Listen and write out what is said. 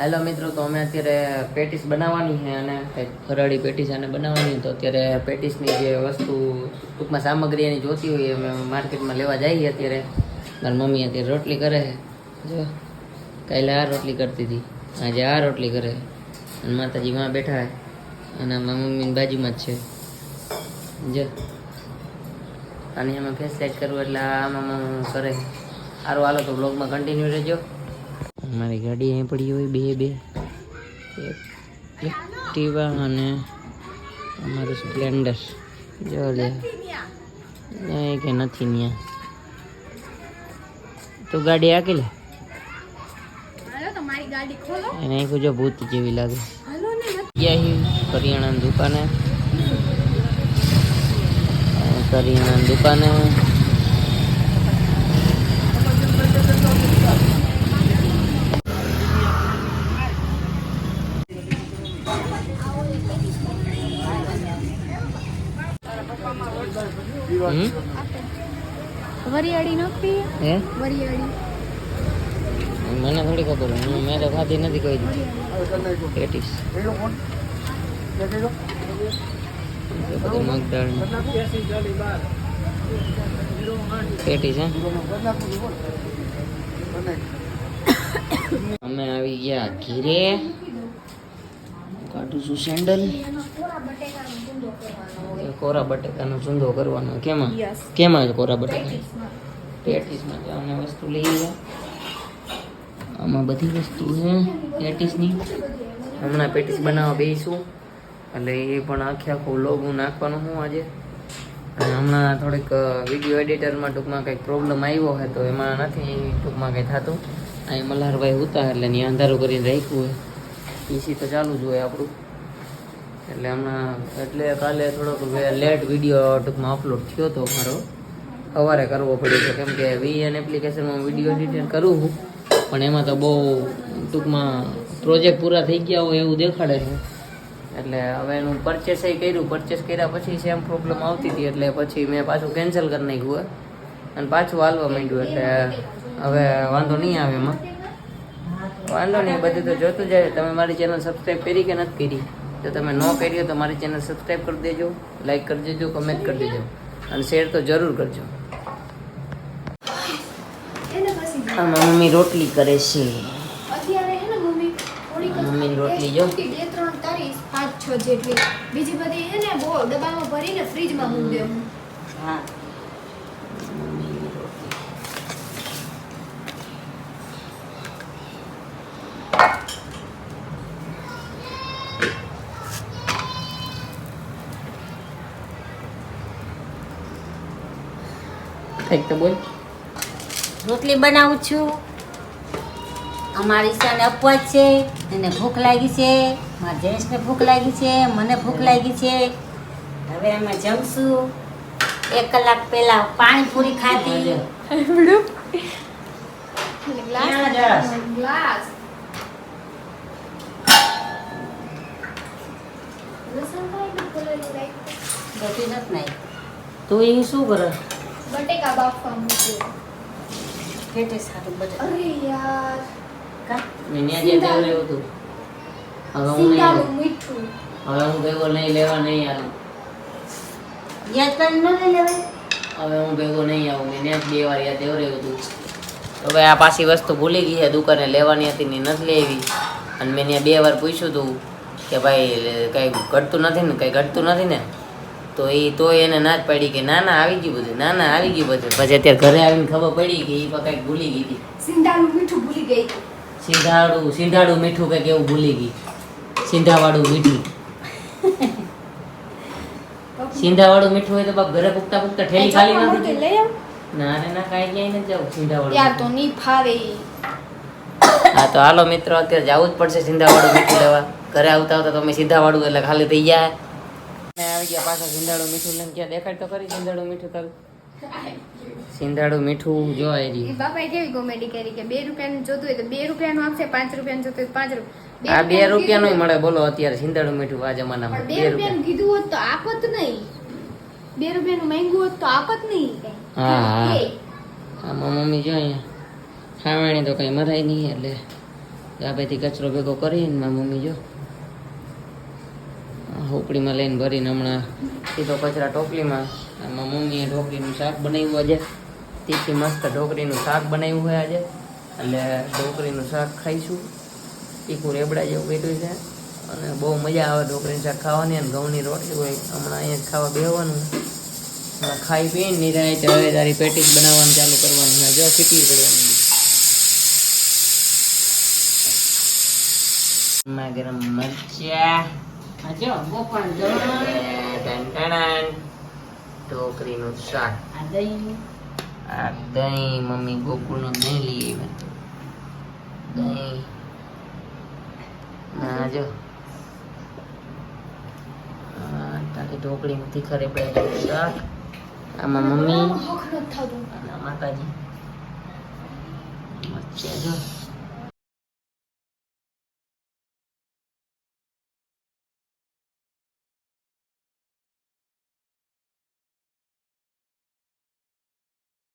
Hello મિત્રો, તો અમે અત્યારે પેટીસ બનાવવાની છે અને ફરાળી પેટીસ અને બનાવવાની તો અત્યારે પેટીસની જે વસ્તુ, ટૂંકમાં સામગ્રી એની જોતી હોય અમે માર્કેટમાં લેવા જઈએ અત્યારે. મારી મમ્મી અત્યારે રોટલી કરે છે. જો, કાલે આ રોટલી કરતી હતી. આજે આ રોટલી કરે અને માતાજી માં બેઠા અને મારી મમ્મીની બાજુમાં જ છે. જો અને અમે ફેસ સેટ કરવું એટલે આમાં કરે સારું હાલો તો બ્લોગમાં કન્ટિન્યુ રહેજો. મારી ગાડી અહીં પડી હોય બે બે. એક એક્ટિવા અને અમારું સ્પ્લેન્ડર. જો લે. કે નથી ત્યાં તું ગાડી આકી લે. એને આખું જો ભૂત જેવી લાગે. કરિયાણાની દુકાને. કરિયાણાની દુકાને. વરિયાળી ન પીએ હે? વરિયાળી. મને થોડી ખબર. હું મેં તો ખાધી નથી કોઈ પેટીસ હે? અમે આવી ગયા ઘીરે. કાઢું છું સેન્ડલ. કોરા બટેકાનો ચૂંદો કરવાનો. કેમાં. કેમાં કોરા બટેકા? પેટીસમાં. તો વસ્તુ લઈ ગયા આમાં બધી વસ્તુ છે પેટીસની. હમણાં પેટીસ બનાવવા બેસું. એટલે એ પણ આખે આખું લોગ હું નાખવાનું હું આજે. અને હમણાં થોડીક વીડિયો એડિટરમાં ટૂંકમાં કંઈક પ્રોબ્લેમ આવ્યો હોય તો એમાં નથી ટૂંકમાં કંઈ થતું. અહીં મલ્હારભાઈ ઉતા એટલે ત્યાં અંધારું કરીને રાખ્યું હોય. પીસી તો ચાલુ જ હોય આપણું. એટલે હમણાં એટલે કાલે થોડોક લેટ વીડિયો ટૂંકમાં અપલોડ થયો હતો મારો સવારે કરવો પડ્યો છે, કેમ કે વીએન એપ્લિકેશનમાં વીડિયો એડિટ કરું પણ એમાં તો બહુ ટૂંકમાં પ્રોજેક્ટ પૂરા થઈ ગયા હોય એવું દેખાડે છે. એટલે હવે એનું પરચેસ કર્યું. પરચેસ કર્યા પછી સેમ પ્રોબ્લેમ આવતી હતી, એટલે પછી મેં પાછું કેન્સલ કરી નાખ્યું અને પાછું હાલવા માંડ્યું, એટલે હવે વાંધો નહીં આવે એમાં. વાંધો નહીં, બધું તો જોતું જાય તમે મારી ચેનલ સબસ્ક્રાઈબ કરી કે નથી કરી? જો તમે ન કરી તો મારી ચેનલ સબસ્ક્રાઈબ કરી દેજો લાઈક કરી દેજો કમેન્ટ કરી દેજો અને શેર તો જરૂર કરજો. આમાં મમ્મી રોટલી કરે છે. મમ્મી રોટલી જો. બે ત્રણ તારી પાંચ છ જેટલી. બીજી બધી હે ને બહુ ડબ્બામાં ભરીને ફ્રીજમાં મૂકી દેવું હા. મમ્મીની તો બોલ. રોટલી બનાવું છું. અમારી ઈશાને અપવાસ છે એને ભૂખ લાગી છે મારા જેન્ટ્સને ભૂખ લાગી છે મને ભૂખ લાગી છે. હવે અમે જમશું. એક કલાક પહેલા પાણીપુરી ખાધી. ગ્લાસ? ખાઈ તું એ શું કરે? બટેકા બાફવા મૂક્યો કેટે સારું બધું અરે યાર. કા? મેં ત્યાં જે દેવ લેવું હતું. હવે હું નહીં મીઠું. હવે હું ભેગો નહીં લેવા નહીં આવું. યાદ કરીને ન લઈ લેવાય? હવે હું ભેગો નહીં આવું. મેં ત્યાં જ બે વાર યાદ એવું હતું. તો ભાઈ આ પાછી વસ્તુ ભૂલી ગઈ છે. દુકાને લેવાની હતી ને નથી લેવી. અને મેં ત્યાં બે વાર પૂછ્યું હતું કે ભાઈ કંઈ ઘટતું નથી ને? કંઈ ઘટતું નથી ને? તો એ તોય એને ના જ પાડી કે ના ના આવી ગયું બધું ના ના આવી ગયું બધું. પછી અત્યારે ઘરે આવીને ખબર પડી કે એ કંઈક ભૂલી ગઈ હતી. સિંગાનું મીઠું ભૂલી ગઈ. સિંધાડું સિંધાડું મીઠું કંઈક એવું ભૂલી ગઈ. સિંધાવાળું મીઠું. સિંધાવાળું મીઠું હોય તો બાપ ઘરે પૂગતા પૂગતા ઠેલી ખાલી ના થઈ? ના રે ના કાઈ ક્યાંય નથી જવું સિંધાવાળું યાર તો નહીં ફાવે. હા તો હાલો મિત્રો અત્યારે જવું જ પડશે સિંધાવાળું મીઠું લેવા. ઘરે આવતા આવતા તમે સિંધાવાળું એટલે ખાલી થઈ ને આવી ગયા પાછા સિંધાડું મીઠું લઈને ક્યાં દેખાડ તો કરી સિંધાડું મીઠું તારું સિંધાડું મીઠું જો આવી બાપા કેવી કોમેડી કરી કે બે રૂપિયાનું જોતું હોય તો બે રૂપિયાનું આપશે પાંચ રૂપિયાનું જોતું હોય પાંચ રૂપિયા આ બે રૂપિયાનું મળે. બોલો અત્યારે સિંધાડું મીઠું આ જમાનામાં. બે રૂપિયાનું કીધું હોત તો આપત નહીં. બે રૂપિયાનું માંગ્યું હોત તો આપત નહીં હા, હા. આમાં મમ્મી જો અહીંયા. ખાવાણી તો કઈ મરાય નહીં એટલે. ડાબેથી કચરો ભેગો કરીને મમ્મી જો. હોપડીમાં લઈને ભરીને હમણાં સીધો કચરા ટોપલીમાં, આમાં મમ્મીએ ઢોકળીનું શાક બનાવ્યું આજે. તીખી મસ્ત ઢોકળીનું શાક બનાવ્યું હોય આજે. એટલે ઢોકળીનું શાક ખાઈશું. તીખું રેબડા જેવું કીધું છે. અને બહુ મજા આવે ઢોકળીનું શાક ખાવાની અને ઘઉંની રોટલી હોય. હમણાં અહીંયા ખાવા બેહવાનું. ખાઈ પીને નિરાય હવે તારી જ બનાવવાનું ચાલુ કરવાનું. જો કેટલી પડવાની ગરમા મરચા. જો ગોપણ જો ટન ઢોકળીનું શાક. આ દહીં. આ દહીં મમ્મી ગોકુળનું દહીં લઈ આવી દહીં. ના જો. તારી ઢોકળીનું ખરે પડે શાક. આમાં મમ્મી. માતાજી. મરચા જો.